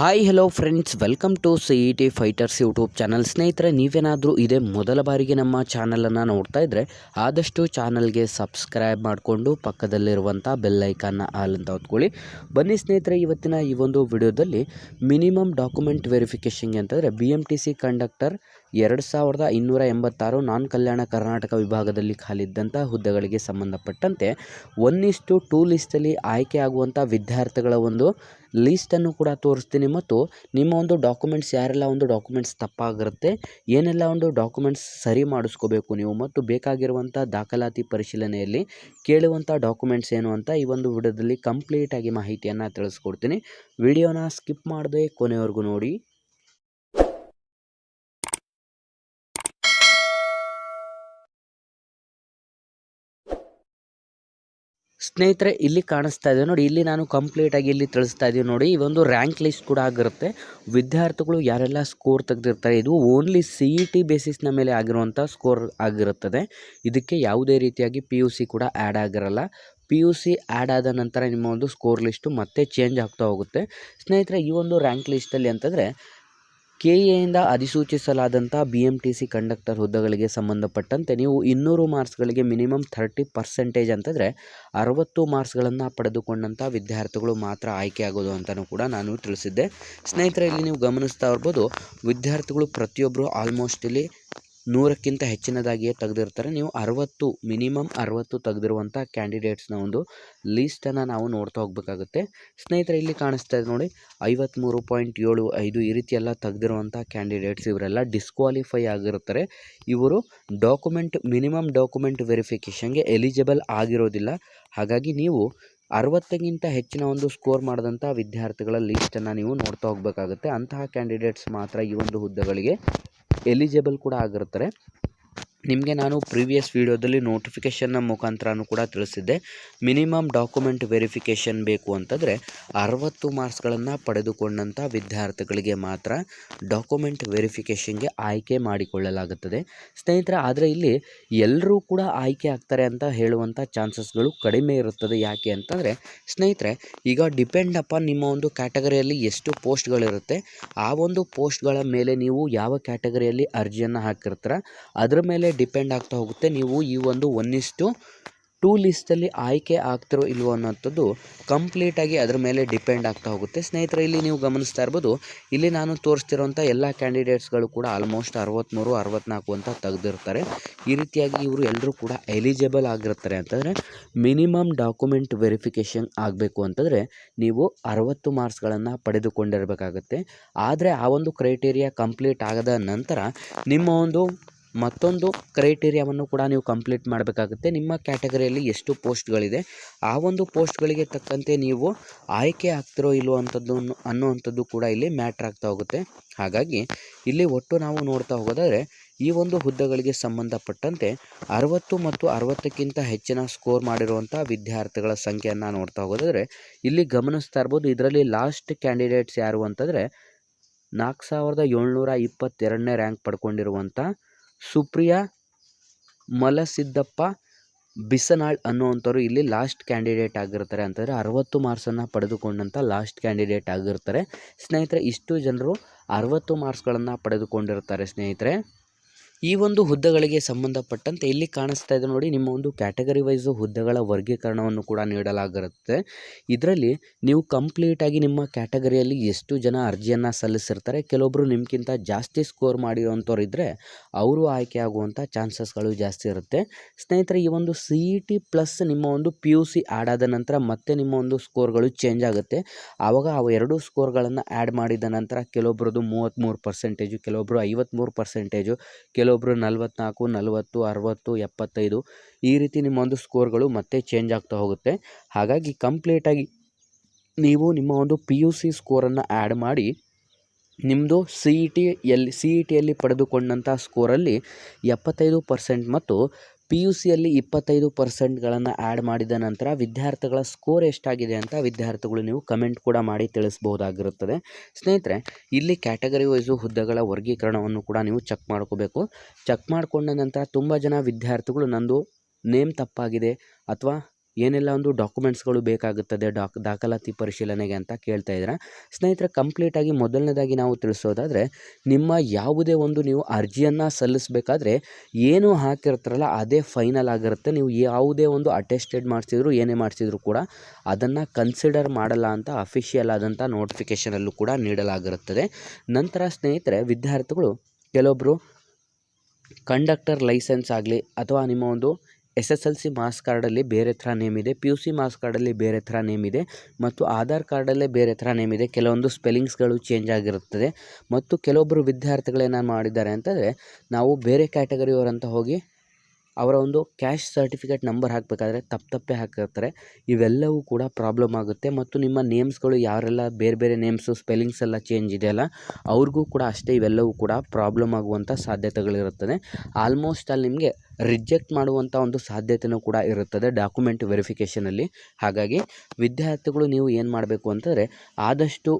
Hi hello friends welcome to C E T fighters YouTube channel ಸ್ನೇಹಿತರೆ, ನೀವೇನಾದರೂ ಇದೇ ಮೊದಲ ಬಾರಿಗೆ ನಮ್ಮ ಚಾನಲನ್ನು ನೋಡ್ತಾ ಇದ್ದರೆ ಆದಷ್ಟು ಚಾನಲ್ಗೆ ಸಬ್ಸ್ಕ್ರೈಬ್ ಮಾಡಿಕೊಂಡು ಪಕ್ಕದಲ್ಲಿರುವಂಥ ಬೆಲ್ಲೈಕನ್ನ ಆಲ್ ಅಂತ ಹೊತ್ಕೊಳ್ಳಿ. ಬನ್ನಿ ಸ್ನೇಹಿತರೆ, ಇವತ್ತಿನ ಈ ಒಂದು ವಿಡಿಯೋದಲ್ಲಿ ಮಿನಿಮಮ್ ಡಾಕ್ಯುಮೆಂಟ್ ವೆರಿಫಿಕೇಷನ್ಗೆ ಅಂತಂದರೆ B M T C conductor ಎರಡು ಸಾವಿರದ ಇನ್ನೂರ ಎಂಬತ್ತಾರು ನಾನ್ ಕಲ್ಯಾಣ ಕರ್ನಾಟಕ ವಿಭಾಗದಲ್ಲಿ ಖಾಲಿದ್ದಂಥ ಹುದ್ದೆಗಳಿಗೆ ಸಂಬಂಧಪಟ್ಟಂತೆ ಒನ್ ಟೂ ಲಿಸ್ಟಲ್ಲಿ ಆಯ್ಕೆ ಆಗುವಂಥ ವಿದ್ಯಾರ್ಥಿಗಳ ಒಂದು ಲೀಸ್ಟನ್ನು ಕೂಡ ತೋರಿಸ್ತೀನಿ. ಮತ್ತು ನಿಮ್ಮ ಒಂದು ಡಾಕ್ಯುಮೆಂಟ್ಸ್ ಯಾರೆಲ್ಲ ಒಂದು ಡಾಕ್ಯುಮೆಂಟ್ಸ್ ತಪ್ಪಾಗಿರುತ್ತೆ, ಏನೆಲ್ಲ ಒಂದು ಡಾಕ್ಯುಮೆಂಟ್ಸ್ ಸರಿ ಮಾಡಿಸ್ಕೋಬೇಕು ನೀವು, ಮತ್ತು ಬೇಕಾಗಿರುವಂಥ ದಾಖಲಾತಿ ಪರಿಶೀಲನೆಯಲ್ಲಿ ಕೇಳುವಂಥ ಡಾಕ್ಯುಮೆಂಟ್ಸ್ ಏನು ಅಂತ ಈ ಒಂದು ವಿಡಿಯೋದಲ್ಲಿ ಕಂಪ್ಲೀಟಾಗಿ ಮಾಹಿತಿಯನ್ನು ತಿಳಿಸ್ಕೊಡ್ತೀನಿ. ವಿಡಿಯೋನ ಸ್ಕಿಪ್ ಮಾಡದೆ ಕೊನೆವರೆಗೂ ನೋಡಿ. ಸ್ನೇಹಿತರೆ, ಇಲ್ಲಿ ಕಾಣಿಸ್ತಾ ಇದೆ. ನೋಡಿ, ಇಲ್ಲಿ ನಾನು ಕಂಪ್ಲೀಟಾಗಿ ಇಲ್ಲಿ ತಿಳಿಸ್ತಾ ಇದ್ದೀವಿ ನೋಡಿ, ಈ ಒಂದು ರ್ಯಾಂಕ್ ಲಿಸ್ಟ್ ಕೂಡ ಆಗಿರುತ್ತೆ. ವಿದ್ಯಾರ್ಥಿಗಳು ಯಾರೆಲ್ಲ ಸ್ಕೋರ್ ತೆಗೆದಿರ್ತಾರೆ, ಇದು ಓನ್ಲಿ ಸಿ ಇ ಟಿ ಬೇಸಿಸ್ನ ಮೇಲೆ ಆಗಿರುವಂಥ ಸ್ಕೋರ್ ಆಗಿರುತ್ತದೆ. ಇದಕ್ಕೆ ಯಾವುದೇ ರೀತಿಯಾಗಿ ಪಿ ಯು ಸಿ ಕೂಡ ಆ್ಯಡ್ ಆಗಿರಲ್ಲ. ಪಿ ಯು ಸಿ ಆ್ಯಡ್ ಆದ ನಂತರ ನಿಮ್ಮ ಒಂದು ಸ್ಕೋರ್ ಲಿಸ್ಟು ಮತ್ತೆ ಚೇಂಜ್ ಆಗ್ತಾ ಹೋಗುತ್ತೆ. ಸ್ನೇಹಿತರೆ, ಈ ಒಂದು ರ್ಯಾಂಕ್ ಲಿಸ್ಟಲ್ಲಿ ಅಂತಂದರೆ ಕೆ ಎಯಿಂದ ಅಧಿಸೂಚಿಸಲಾದಂಥ B M T C conductor ಹುದ್ದೆಗಳಿಗೆ ಸಂಬಂಧಪಟ್ಟಂತೆ ನೀವು ಇನ್ನೂರು ಮಾರ್ಕ್ಸ್ಗಳಿಗೆ ಮಿನಿಮಮ್ ಥರ್ಟಿ ಪರ್ಸೆಂಟೇಜ್ ಅಂತಂದರೆ ಅರವತ್ತು ಮಾರ್ಕ್ಸ್ಗಳನ್ನು ಪಡೆದುಕೊಂಡಂಥ ವಿದ್ಯಾರ್ಥಿಗಳು ಮಾತ್ರ ಆಯ್ಕೆ ಆಗೋದು ಅಂತಲೂ ಕೂಡ ನಾನು ತಿಳಿಸಿದ್ದೆ. ಸ್ನೇಹಿತರೆ, ಇಲ್ಲಿ ನೀವು ಗಮನಿಸ್ತಾ ಇರ್ಬೋದು, ವಿದ್ಯಾರ್ಥಿಗಳು ಪ್ರತಿಯೊಬ್ಬರು ಆಲ್ಮೋಸ್ಟ್ ಇಲ್ಲಿ ನೂರಕ್ಕಿಂತ ಹೆಚ್ಚಿನದಾಗಿಯೇ ತೆಗೆದಿರ್ತಾರೆ. ನೀವು ಅರವತ್ತು, ಮಿನಿಮಮ್ ಅರವತ್ತು ತೆಗೆದಿರುವಂಥ ಕ್ಯಾಂಡಿಡೇಟ್ಸ್ನ ಒಂದು ಲೀಸ್ಟನ್ನು ನಾವು ನೋಡ್ತಾ ಹೋಗಬೇಕಾಗುತ್ತೆ. ಸ್ನೇಹಿತರೆ, ಇಲ್ಲಿ ಕಾಣಿಸ್ತಾ ಇದೆ ನೋಡಿ ಐವತ್ತ್ಮೂರು ಪಾಯಿಂಟ್ ಏಳು ಐದು ಈ ರೀತಿ ಎಲ್ಲ ತೆಗೆದಿರುವಂಥ ಕ್ಯಾಂಡಿಡೇಟ್ಸ್ ಇವರೆಲ್ಲ ಡಿಸ್ಕ್ವಾಲಿಫೈ ಆಗಿರ್ತಾರೆ ಇವರು ಡಾಕ್ಯುಮೆಂಟ್, ಮಿನಿಮಮ್ ಡಾಕ್ಯುಮೆಂಟ್ ವೆರಿಫಿಕೇಷನ್ಗೆ ಎಲಿಜಿಬಲ್ ಆಗಿರೋದಿಲ್ಲ. ಹಾಗಾಗಿ ನೀವು ಅರವತ್ತಕ್ಕಿಂತ ಹೆಚ್ಚಿನ ಒಂದು ಸ್ಕೋರ್ ಮಾಡಿದಂಥ ವಿದ್ಯಾರ್ಥಿಗಳ ಲೀಸ್ಟನ್ನು ನೀವು ನೋಡ್ತಾ ಹೋಗಬೇಕಾಗುತ್ತೆ. ಅಂತಹ ಕ್ಯಾಂಡಿಡೇಟ್ಸ್ ಮಾತ್ರ ಈ ಒಂದು ಹುದ್ದೆಗಳಿಗೆ ಎಲಿಜಿಬಲ್ ಕೂಡ ಆಗಿರ್ತಾರೆ ನಿಮಗೆ ನಾನು ಪ್ರೀವಿಯಸ್ ವೀಡಿಯೋದಲ್ಲಿ ನೋಟಿಫಿಕೇಷನ್ನ ಮುಖಾಂತರನೂ ಕೂಡ ತಿಳಿಸಿದ್ದೆ. ಮಿನಿಮಮ್ ಡಾಕ್ಯುಮೆಂಟ್ ವೆರಿಫಿಕೇಷನ್ ಬೇಕು ಅಂತಂದರೆ ಅರವತ್ತು ಮಾರ್ಕ್ಸ್ಗಳನ್ನು ಪಡೆದುಕೊಂಡಂಥ ವಿದ್ಯಾರ್ಥಿಗಳಿಗೆ ಮಾತ್ರ ಡಾಕ್ಯುಮೆಂಟ್ ವೆರಿಫಿಕೇಷನ್ಗೆ ಆಯ್ಕೆ ಮಾಡಿಕೊಳ್ಳಲಾಗುತ್ತದೆ. ಸ್ನೇಹಿತರೆ, ಆದರೆ ಇಲ್ಲಿ ಎಲ್ಲರೂ ಕೂಡ ಆಯ್ಕೆ ಆಗ್ತಾರೆ ಅಂತ ಹೇಳುವಂಥ ಚಾನ್ಸಸ್ಗಳು ಕಡಿಮೆ ಇರುತ್ತದೆ. ಯಾಕೆ ಅಂತಂದರೆ, ಸ್ನೇಹಿತರೆ, ಈಗ ಡಿಪೆಂಡ್ ಅಪಾನ್ ನಿಮ್ಮ ಒಂದು ಕ್ಯಾಟಗರಿಯಲ್ಲಿ ಎಷ್ಟು ಪೋಸ್ಟ್ಗಳಿರುತ್ತೆ. ಆ ಒಂದು ಪೋಸ್ಟ್ಗಳ ಮೇಲೆ ನೀವು ಯಾವ ಕ್ಯಾಟಗರಿಯಲ್ಲಿ ಅರ್ಜಿಯನ್ನು ಹಾಕಿರ್ತೀರ, ಅದರ ಮೇಲೆ ಡಿಪೆಂಡ್ ಆಗ್ತಾ ಹೋಗುತ್ತೆ. ನೀವು ಈ ಒಂದು ಒನ್ ಟೂ ಲಿಸ್ಟಲ್ಲಿ ಆಯ್ಕೆ ಆಗ್ತಿರೋ ಇಲ್ವೋ ಅನ್ನೋಂಥದ್ದು ಕಂಪ್ಲೀಟಾಗಿ ಅದರ ಮೇಲೆ ಡಿಪೆಂಡ್ ಆಗ್ತಾ ಹೋಗುತ್ತೆ. ಸ್ನೇಹಿತರೆ, ಇಲ್ಲಿ ನೀವು ಗಮನಿಸ್ತಾ ಇರ್ಬೋದು, ಇಲ್ಲಿ ನಾನು ತೋರಿಸ್ತಿರೋಂಥ ಎಲ್ಲ ಕ್ಯಾಂಡಿಡೇಟ್ಸ್ಗಳು ಕೂಡ ಆಲ್ಮೋಸ್ಟ್ ಅರವತ್ತ್ಮೂರು ಅರವತ್ತ್ನಾಲ್ಕು ಅಂತ ತೆಗೆದಿರ್ತಾರೆ. ಈ ರೀತಿಯಾಗಿ ಇವರು ಎಲ್ಲರೂ ಕೂಡ ಎಲಿಜಿಬಲ್ ಆಗಿರ್ತಾರೆ ಅಂತಂದರೆ ಮಿನಿಮಮ್ ಡಾಕ್ಯುಮೆಂಟ್ ವೆರಿಫಿಕೇಷನ್ ಆಗಬೇಕು ಅಂತಂದರೆ ನೀವು ಅರವತ್ತು ಮಾರ್ಕ್ಸ್ಗಳನ್ನು ಪಡೆದುಕೊಂಡಿರಬೇಕಾಗುತ್ತೆ. ಆದರೆ ಆ ಒಂದು ಕ್ರೈಟೇರಿಯಾ ಕಂಪ್ಲೀಟ್ ಆಗದ ನಂತರ ನಿಮ್ಮ ಒಂದು ಮತ್ತೊಂದು ಕ್ರೈಟೀರಿಯಾವನ್ನು ಕೂಡ ನೀವು ಕಂಪ್ಲೀಟ್ ಮಾಡಬೇಕಾಗುತ್ತೆ. ನಿಮ್ಮ ಕ್ಯಾಟಗರಿಯಲ್ಲಿ ಎಷ್ಟು ಪೋಸ್ಟ್ಗಳಿದೆ? ಆ ಒಂದು ಪೋಸ್ಟ್ಗಳಿಗೆ ತಕ್ಕಂತೆ ನೀವು ಆಯ್ಕೆ ಆಗ್ತಿರೋ ಇಲ್ಲೋ ಅಂಥದ್ದು ಅನ್ನುವಂಥದ್ದು ಕೂಡ ಇಲ್ಲಿ ಮ್ಯಾಟ್ರ್ ಆಗ್ತಾ ಹೋಗುತ್ತೆ. ಹಾಗಾಗಿ ಇಲ್ಲಿ ಒಟ್ಟು ನಾವು ನೋಡ್ತಾ ಹೋಗೋದಾದರೆ, ಈ ಒಂದು ಹುದ್ದೆಗಳಿಗೆ ಸಂಬಂಧಪಟ್ಟಂತೆ ಅರವತ್ತು ಮತ್ತು ಅರವತ್ತಕ್ಕಿಂತ ಹೆಚ್ಚಿನ ಸ್ಕೋರ್ ಮಾಡಿರುವಂಥ ವಿದ್ಯಾರ್ಥಿಗಳ ಸಂಖ್ಯೆಯನ್ನು ನೋಡ್ತಾ ಹೋಗೋದಾದರೆ, ಇಲ್ಲಿ ಗಮನಿಸ್ತಾ ಇರ್ಬೋದು, ಇದರಲ್ಲಿ ಲಾಸ್ಟ್ ಕ್ಯಾಂಡಿಡೇಟ್ಸ್ ಯಾರು ಅಂತಂದರೆ ನಾಲ್ಕು ಸಾವಿರದ ಏಳ್ನೂರ ಇಪ್ಪತ್ತೆರಡನೇ ರ್ಯಾಂಕ್ ಪಡ್ಕೊಂಡಿರುವಂಥ ಸುಪ್ರಿಯಾ ಮಲಸಿದ್ದಪ್ಪ ಬಿಸನಾಳ್ ಅನ್ನುವಂಥವ್ರು ಇಲ್ಲಿ ಲಾಸ್ಟ್ ಕ್ಯಾಂಡಿಡೇಟ್ ಆಗಿರ್ತಾರೆ ಅಂತಂದರೆ ಅರವತ್ತು ಮಾರ್ಕ್ಸನ್ನು ಪಡೆದುಕೊಂಡಂಥ ಲಾಸ್ಟ್ ಕ್ಯಾಂಡಿಡೇಟ್ ಆಗಿರ್ತಾರೆ. ಸ್ನೇಹಿತರೆ, ಇಷ್ಟು ಜನರು ಅರವತ್ತು ಮಾರ್ಕ್ಸ್ಗಳನ್ನು ಪಡೆದುಕೊಂಡಿರ್ತಾರೆ ಸ್ನೇಹಿತರೆ. ಈ ಒಂದು ಹುದ್ದೆಗಳಿಗೆ ಸಂಬಂಧಪಟ್ಟಂತೆ ಇಲ್ಲಿ ಕಾಣಿಸ್ತಾ ಇದೆ ನೋಡಿ, ನಿಮ್ಮ ಒಂದು ಕ್ಯಾಟಗರಿ ವೈಸ್ ಹುದ್ದೆಗಳ ವರ್ಗೀಕರಣವನ್ನು ಕೂಡ ನೀಡಲಾಗಿರುತ್ತೆ. ಇದರಲ್ಲಿ ನೀವು ಕಂಪ್ಲೀಟಾಗಿ ನಿಮ್ಮ ಕ್ಯಾಟಗರಿಯಲ್ಲಿ ಎಷ್ಟು ಜನ ಅರ್ಜಿಯನ್ನು ಸಲ್ಲಿಸಿರ್ತಾರೆ ಕೆಲವೊಬ್ಬರು ನಿಮಗಿಂತ ಜಾಸ್ತಿ ಸ್ಕೋರ್ ಮಾಡಿರೋಂಥವ್ರು ಇದ್ದರೆ ಅವರು ಆಯ್ಕೆ ಆಗುವಂಥ ಚಾನ್ಸಸ್ಗಳು ಜಾಸ್ತಿ ಇರುತ್ತೆ. ಸ್ನೇಹಿತರೆ, ಈ ಒಂದು ಸಿ ಇ ಪ್ಲಸ್ ನಿಮ್ಮ ಒಂದು ಪಿ ಯು ಸಿ ಆ್ಯಡ್ ಆದ ನಂತರ ಮತ್ತೆ ನಿಮ್ಮ ಒಂದು ಸ್ಕೋರ್ಗಳು ಚೇಂಜ್ ಆಗುತ್ತೆ. ಆವಾಗ ಅವು ಎರಡು ಸ್ಕೋರ್ಗಳನ್ನು ಆ್ಯಡ್ ಮಾಡಿದ ನಂತರ ಕೆಲವೊಬ್ರದ್ದು ಮೂವತ್ತ್ಮೂರು ಪರ್ಸೆಂಟೇಜು ಕೆಲವೊಬ್ಬರು ಐವತ್ತ್ಮೂರು ಪರ್ಸೆಂಟೇಜು ಕೆಲವೊಬ್ಬರು ನಲ್ವತ್ನಾಲ್ಕು, ನಲವತ್ತು, ಅರವತ್ತು, ಎಪ್ಪತ್ತೈದು ಈ ರೀತಿ ನಿಮ್ಮ ಒಂದು ಸ್ಕೋರ್ಗಳು ಮತ್ತೆ ಚೇಂಜ್ ಆಗ್ತಾ ಹೋಗುತ್ತೆ. ಹಾಗಾಗಿ ಕಂಪ್ಲೀಟಾಗಿ ನೀವು ನಿಮ್ಮ ಒಂದು ಪಿ ಯು ಸಿ ಸ್ಕೋರನ್ನು ಆ್ಯಡ್ ಮಾಡಿ ನಿಮ್ಮದು ಸಿ ಇ ಟಿ ಎಲ್ಲಿ ಸಿ ಇ ಟಿಯಲ್ಲಿ ಪಡೆದುಕೊಂಡಂಥ ಸ್ಕೋರಲ್ಲಿ ಎಪ್ಪತ್ತೈದು ಪರ್ಸೆಂಟ್ ಮತ್ತು ಪಿ ಯು ಸಿಯಲ್ಲಿ ಇಪ್ಪತ್ತೈದು ಪರ್ಸೆಂಟ್ಗಳನ್ನು ಆ್ಯಡ್ ಮಾಡಿದ ನಂತರ ವಿದ್ಯಾರ್ಥಿಗಳ ಸ್ಕೋರ್ ಎಷ್ಟಾಗಿದೆ ಅಂತ ವಿದ್ಯಾರ್ಥಿಗಳು ನೀವು ಕಮೆಂಟ್ ಕೂಡ ಮಾಡಿ ತಿಳಿಸ್ಬೋದಾಗಿರುತ್ತದೆ ಸ್ನೇಹಿತರೆ, ಇಲ್ಲಿ ಕ್ಯಾಟಗರಿ ವೈಸು ಹುದ್ದೆಗಳ ವರ್ಗೀಕರಣವನ್ನು ಕೂಡ ನೀವು ಚೆಕ್ ಮಾಡ್ಕೋಬೇಕು. ಚೆಕ್ ಮಾಡಿಕೊಂಡ ನಂತರ ತುಂಬ ಜನ ವಿದ್ಯಾರ್ಥಿಗಳು ನಂದು ನೇಮ್ ತಪ್ಪಾಗಿದೆ ಅಥವಾ ಏನೆಲ್ಲ ಒಂದು ಡಾಕ್ಯುಮೆಂಟ್ಸ್ಗಳು ಬೇಕಾಗುತ್ತದೆ ಡಾಕ್ ದಾಖಲಾತಿ ಪರಿಶೀಲನೆಗೆ ಅಂತ ಕೇಳ್ತಾ ಇದ್ದೀರಾ? ಸ್ನೇಹಿತರೆ ಕಂಪ್ಲೀಟಾಗಿ ಮೊದಲನೇದಾಗಿ ನಾವು ತಿಳಿಸೋದಾದರೆ, ನಿಮ್ಮ ಯಾವುದೇ ಒಂದು ನೀವು ಅರ್ಜಿಯನ್ನು ಸಲ್ಲಿಸಬೇಕಾದ್ರೆ ಏನು ಹಾಕಿರ್ತಾರಲ್ಲ, ಅದೇ ಫೈನಲ್ ಆಗಿರುತ್ತೆ. ನೀವು ಯಾವುದೇ ಒಂದು ಅಟೆಸ್ಟೆಡ್ ಮಾಡಿಸಿದ್ರು, ಏನೇ ಮಾಡಿಸಿದ್ರು ಕೂಡ ಅದನ್ನು ಕನ್ಸಿಡರ್ ಮಾಡಲ್ಲ ಅಂತ ಅಫಿಷಿಯಲ್ ಆದಂಥ ನೋಟಿಫಿಕೇಷನಲ್ಲೂ ಕೂಡ ನೀಡಲಾಗಿರುತ್ತದೆ. ನಂತರ ಸ್ನೇಹಿತರೆ, ವಿದ್ಯಾರ್ಥಿಗಳು ಕೆಲವೊಬ್ಬರು ಕಂಡಕ್ಟರ್ ಲೈಸೆನ್ಸ್ ಆಗಲಿ ಅಥವಾ ನಿಮ್ಮ ಒಂದು S S L C marks ಕಾರ್ಡಲ್ಲಿ ಬೇರೆ ಥರ ನೇಮ್ ಇದೆ, ಪಿ ಯು ಸಿ ಮಾರ್ಕ್ಸ್ ಕಾರ್ಡಲ್ಲಿ ಬೇರೆ ಥರ ನೇಮ್ ಇದೆ ಮತ್ತು ಆಧಾರ್ ಕಾರ್ಡಲ್ಲೇ ಬೇರೆ ಥರ ನೇಮ್ ಇದೆ. ಕೆಲವೊಂದು ಸ್ಪೆಲ್ಲಿಂಗ್ಸ್ಗಳು ಚೇಂಜ್ ಆಗಿರುತ್ತದೆ ಮತ್ತು ಕೆಲವೊಬ್ಬರು ವಿದ್ಯಾರ್ಥಿಗಳೇನು ಮಾಡಿದ್ದಾರೆ ಅಂತಂದರೆ ನಾವು ಬೇರೆ ಕ್ಯಾಟಗರಿಯವರಂತ ಹೋಗಿ ಅವರ ಒಂದು ಕ್ಯಾಶ್ ಸರ್ಟಿಫಿಕೇಟ್ ನಂಬರ್ ಹಾಕಬೇಕಾದ್ರೆ ತಪ್ಪು ತಪ್ಪೇ ಹಾಕಿರ್ತಾರೆ. ಇವೆಲ್ಲವೂ ಕೂಡ ಪ್ರಾಬ್ಲಮ್ ಆಗುತ್ತೆ. ಮತ್ತು ನಿಮ್ಮ ನೇಮ್ಸ್ಗಳು ಯಾರೆಲ್ಲ ಬೇರೆ ಬೇರೆ ನೇಮ್ಸು, ಸ್ಪೆಲ್ಲಿಂಗ್ಸ್ ಎಲ್ಲ ಚೇಂಜ್ ಇದೆಯಲ್ಲ, ಅವ್ರಿಗೂ ಕೂಡ ಅಷ್ಟೇ ಇವೆಲ್ಲವೂ ಕೂಡ ಪ್ರಾಬ್ಲಮ್ ಆಗುವಂಥ ಸಾಧ್ಯತೆಗಳಿರುತ್ತದೆ. ಆಲ್ಮೋಸ್ಟ್ ಅಲ್ಲಿ ನಿಮಗೆ ರಿಜೆಕ್ಟ್ ಮಾಡುವಂಥ ಒಂದು ಸಾಧ್ಯತೆಯೂ ಕೂಡ ಇರುತ್ತದೆ ಡಾಕ್ಯುಮೆಂಟ್ ವೆರಿಫಿಕೇಷನಲ್ಲಿ. ಹಾಗಾಗಿ ವಿದ್ಯಾರ್ಥಿಗಳು ನೀವು ಏನು ಮಾಡಬೇಕು ಅಂತಂದರೆ, ಆದಷ್ಟು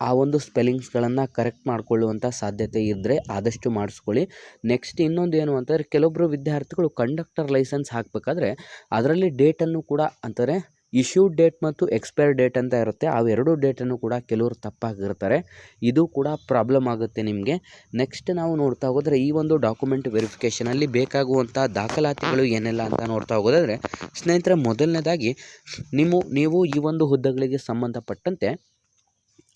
ಆ ಒಂದು ಸ್ಪೆಲ್ಲಿಂಗ್ಸ್ಗಳನ್ನು ಕರೆಕ್ಟ್ ಮಾಡಿಕೊಳ್ಳುವಂಥ ಸಾಧ್ಯತೆ ಇದ್ದರೆ ಆದಷ್ಟು ಮಾಡಿಸ್ಕೊಳ್ಳಿ. ನೆಕ್ಸ್ಟ್ ಇನ್ನೊಂದು ಏನು ಅಂತಂದರೆ ಕೆಲವೊಬ್ಬರು ವಿದ್ಯಾರ್ಥಿಗಳು ಕಂಡಕ್ಟರ್ ಲೈಸೆನ್ಸ್ ಹಾಕಬೇಕಾದ್ರೆ ಅದರಲ್ಲಿ ಡೇಟನ್ನು ಕೂಡ ಅಂತಾರೆ, ಇಶ್ಯೂಡ್ ಡೇಟ್ ಮತ್ತು ಎಕ್ಸ್ಪೈರ್ ಡೇಟ್ ಅಂತ ಇರುತ್ತೆ. ಅವೆರಡು ಡೇಟನ್ನು ಕೂಡ ಕೆಲವರು ತಪ್ಪಾಗಿರ್ತಾರೆ. ಇದು ಕೂಡ ಪ್ರಾಬ್ಲಮ್ ಆಗುತ್ತೆ ನಿಮಗೆ. ನೆಕ್ಸ್ಟ್ ನಾವು ನೋಡ್ತಾ ಹೋದರೆ ಈ ಒಂದು ಡಾಕ್ಯುಮೆಂಟ್ ವೆರಿಫಿಕೇಷನಲ್ಲಿ ಬೇಕಾಗುವಂಥ ದಾಖಲಾತಿಗಳು ಏನೆಲ್ಲ ಅಂತ ನೋಡ್ತಾ ಹೋಗೋದಾದರೆ, ಸ್ನೇಹಿತರೆ ಮೊದಲನೇದಾಗಿ ನಿಮ್ಮ, ನೀವು ಈ ಒಂದು ಹುದ್ದೆಗಳಿಗೆ ಸಂಬಂಧಪಟ್ಟಂತೆ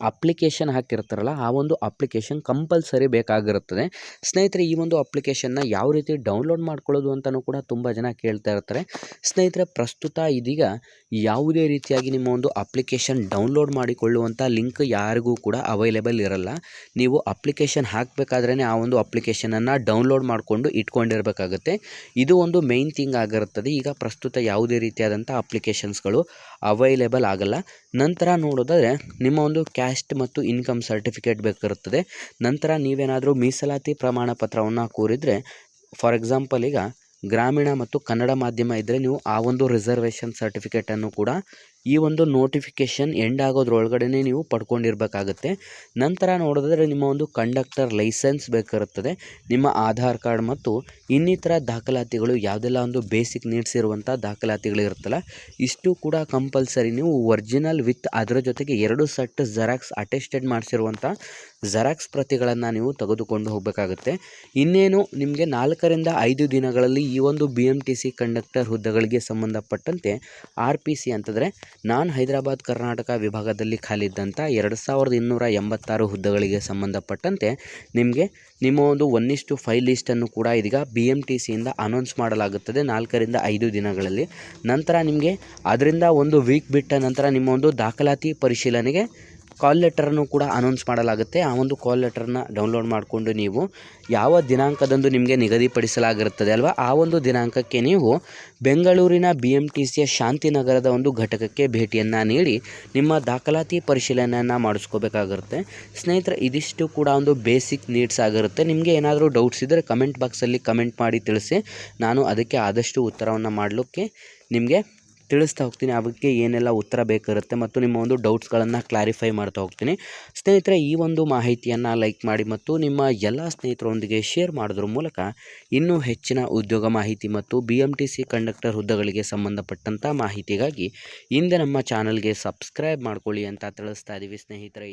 ಅಪ್ಲಿಕೇಶನ್ ಹಾಕಿರ್ತಾರಲ್ಲ, ಆ ಒಂದು ಅಪ್ಲಿಕೇಶನ್ ಕಂಪಲ್ಸರಿ ಬೇಕಾಗಿರುತ್ತದೆ. ಸ್ನೇಹಿತರೆ, ಈ ಒಂದು ಅಪ್ಲಿಕೇಶನ್ನ ಯಾವ ರೀತಿ ಡೌನ್ಲೋಡ್ ಮಾಡ್ಕೊಳ್ಳೋದು ಅಂತಲೂ ಕೂಡ ತುಂಬ ಜನ ಕೇಳ್ತಾ ಇರ್ತಾರೆ. ಸ್ನೇಹಿತರೆ, ಪ್ರಸ್ತುತ ಇದೀಗ ಯಾವುದೇ ರೀತಿಯಾಗಿ ನಿಮ್ಮ ಒಂದು ಅಪ್ಲಿಕೇಶನ್ ಡೌನ್ಲೋಡ್ ಮಾಡಿಕೊಳ್ಳುವಂಥ ಲಿಂಕ್ ಯಾರಿಗೂ ಕೂಡ ಅವೈಲೇಬಲ್ ಇರಲ್ಲ. ನೀವು ಅಪ್ಲಿಕೇಶನ್ ಹಾಕಬೇಕಾದ್ರೇ ಆ ಒಂದು ಅಪ್ಲಿಕೇಶನನ್ನು ಡೌನ್ಲೋಡ್ ಮಾಡಿಕೊಂಡು ಇಟ್ಕೊಂಡಿರಬೇಕಾಗುತ್ತೆ. ಇದು ಒಂದು ಮೇಯ್ನ್ ಥಿಂಗ್ ಆಗಿರುತ್ತದೆ. ಈಗ ಪ್ರಸ್ತುತ ಯಾವುದೇ ರೀತಿಯಾದಂಥ ಅಪ್ಲಿಕೇಶನ್ಸ್ಗಳು ಅವೈಲೇಬಲ್ ಆಗಲ್ಲ. ನಂತರ ನೋಡೋದಾದರೆ, ನಿಮ್ಮ ಒಂದು ಕ್ಯಾಸ್ಟ್ ಮತ್ತು ಇನ್ಕಮ್ ಸರ್ಟಿಫಿಕೇಟ್ ಬೇಕಾಗಿರುತ್ತದೆ ನಂತರ ನೀವೇನಾದರೂ ಮೀಸಲಾತಿ ಪ್ರಮಾಣ ಪತ್ರವನ್ನು ಕೋರಿದರೆ, ಫಾರ್ ಎಕ್ಸಾಂಪಲ್ ಈಗ ಗ್ರಾಮೀಣ ಮತ್ತು ಕನ್ನಡ ಮಾಧ್ಯಮ ಇದ್ದರೆ ನೀವು ಆ ಒಂದು ರಿಸರ್ವೇಷನ್ ಸರ್ಟಿಫಿಕೇಟನ್ನು ಕೂಡ ಈ ಒಂದು ನೋಟಿಫಿಕೇಷನ್ ಎಂಡ್ ಆಗೋದ್ರೊಳಗಡೆ ನೀವು ಪಡ್ಕೊಂಡಿರಬೇಕಾಗುತ್ತೆ. ನಂತರ ನೋಡಿದ್ರೆ ನಿಮ್ಮ ಒಂದು ಕಂಡಕ್ಟರ್ ಲೈಸೆನ್ಸ್ ಬೇಕಾಗಿರುತ್ತದೆ. ನಿಮ್ಮ ಆಧಾರ್ ಕಾರ್ಡ್ ಮತ್ತು ಇನ್ನಿತರ ದಾಖಲಾತಿಗಳು ಯಾವುದೆಲ್ಲ ಒಂದು ಬೇಸಿಕ್ ನೀಡ್ಸ್ ಇರುವಂಥ ದಾಖಲಾತಿಗಳಿರುತ್ತಲ್ಲ ಇಷ್ಟು ಕೂಡ ಕಂಪಲ್ಸರಿ ನೀವು ಒರಿಜಿನಲ್ ವಿತ್ ಅದರ ಜೊತೆಗೆ ಎರಡು ಸೆಟ್ ಜೆರಾಕ್ಸ್ ಅಟೆಸ್ಟೆಡ್ ಮಾಡಿಸಿರುವಂಥ ಜೆರಾಕ್ಸ್ ಪ್ರತಿಗಳನ್ನು ನೀವು ತೆಗೆದುಕೊಂಡು ಹೋಗಬೇಕಾಗುತ್ತೆ. ಇನ್ನೇನು ನಿಮಗೆ ನಾಲ್ಕರಿಂದ ಐದು ದಿನಗಳಲ್ಲಿ ಈ ಒಂದು B M T C conductor ಹುದ್ದೆಗಳಿಗೆ ಸಂಬಂಧಪಟ್ಟಂತೆ ಆರ್ ಪಿ ಸಿ ಅಂತಂದರೆ ನಾನ್ ಹೈದರಾಬಾದ್, ಕರ್ನಾಟಕ ವಿಭಾಗದಲ್ಲಿ ಖಾಲಿದ್ದಂಥ ಎರಡು ಸಾವಿರದ ಇನ್ನೂರ ಎಂಬತ್ತಾರು ಹುದ್ದೆಗಳಿಗೆ ಸಂಬಂಧಪಟ್ಟಂತೆ ನಿಮಗೆ ನಿಮ್ಮ ಒಂದು ಒನ್ ಇಷ್ಟು ಫೈವ್ ಲಿಸ್ಟನ್ನು ಕೂಡ ಇದೀಗ ಬಿ ಎಂ ಟಿ ಸಿಯಿಂದ ಅನೌನ್ಸ್ ಮಾಡಲಾಗುತ್ತದೆ. ನಾಲ್ಕರಿಂದ ಐದು ದಿನಗಳಲ್ಲಿ. ನಂತರ ನಿಮಗೆ ಅದರಿಂದ ಒಂದು ವೀಕ್ ಬಿಟ್ಟ ನಂತರ ನಿಮ್ಮ ಒಂದು ದಾಖಲಾತಿ ಪರಿಶೀಲನೆಗೆ ಕಾಲ್ ಲೆಟರನ್ನು ಕೂಡ ಅನೌನ್ಸ್ ಮಾಡಲಾಗುತ್ತೆ. ಆ ಒಂದು ಕಾಲ್ ಲೆಟರ್ನ ಡೌನ್ಲೋಡ್ ಮಾಡಿಕೊಂಡು ನೀವು ಯಾವ ದಿನಾಂಕದಂದು ನಿಮಗೆ ನಿಗದಿಪಡಿಸಲಾಗಿರುತ್ತದೆ ಅಲ್ವಾ? ಆ ಒಂದು ದಿನಾಂಕಕ್ಕೆ ನೀವು ಬೆಂಗಳೂರಿನ ಬಿ ಎಂ ಟಿ ಸಿಯ ಶಾಂತಿನಗರದ ಒಂದು ಘಟಕಕ್ಕೆ ಭೇಟಿಯನ್ನು ನೀಡಿ ನಿಮ್ಮ ದಾಖಲಾತಿ ಪರಿಶೀಲನೆಯನ್ನು ಮಾಡಿಸ್ಕೋಬೇಕಾಗಿರುತ್ತೆ. ಸ್ನೇಹಿತರೆ, ಇದಿಷ್ಟು ಕೂಡ ಒಂದು ಬೇಸಿಕ್ ನೀಡ್ಸ್ ಆಗಿರುತ್ತೆ. ನಿಮಗೆ ಏನಾದರೂ ಡೌಟ್ಸ್ ಇದ್ದರೆ ಕಮೆಂಟ್ ಬಾಕ್ಸಲ್ಲಿ ಕಮೆಂಟ್ ಮಾಡಿ ತಿಳಿಸಿ. ನಾನು ಅದಕ್ಕೆ ಆದಷ್ಟು ಉತ್ತರವನ್ನು ಮಾಡಲಿಕ್ಕೆ ನಿಮಗೆ ತಿಳಿಸ್ತಾ ಹೋಗ್ತೀನಿ. ಅದಕ್ಕೆ ಏನೆಲ್ಲ ಉತ್ತರ ಬೇಕಿರುತ್ತೆ ಮತ್ತು ನಿಮ್ಮ ಒಂದು ಡೌಟ್ಸ್ಗಳನ್ನು ಕ್ಲಾರಿಫೈ ಮಾಡ್ತಾ ಹೋಗ್ತೀನಿ. ಸ್ನೇಹಿತರೆ, ಈ ಒಂದು ಮಾಹಿತಿಯನ್ನು ಲೈಕ್ ಮಾಡಿ ಮತ್ತು ನಿಮ್ಮ ಎಲ್ಲ ಸ್ನೇಹಿತರೊಂದಿಗೆ ಶೇರ್ ಮಾಡೋದ್ರ ಮೂಲಕ ಇನ್ನೂ ಹೆಚ್ಚಿನ ಉದ್ಯೋಗ ಮಾಹಿತಿ ಮತ್ತು B M T C conductor ಹುದ್ದೆಗಳಿಗೆ ಸಂಬಂಧಪಟ್ಟಂಥ ಮಾಹಿತಿಗಾಗಿ ಹಿಂದೆ ನಮ್ಮ ಚಾನಲ್ಗೆ ಸಬ್ಸ್ಕ್ರೈಬ್ ಮಾಡ್ಕೊಳ್ಳಿ ಅಂತ ತಿಳಿಸ್ತಾ ಇದ್ದೀವಿ ಸ್ನೇಹಿತರೆ.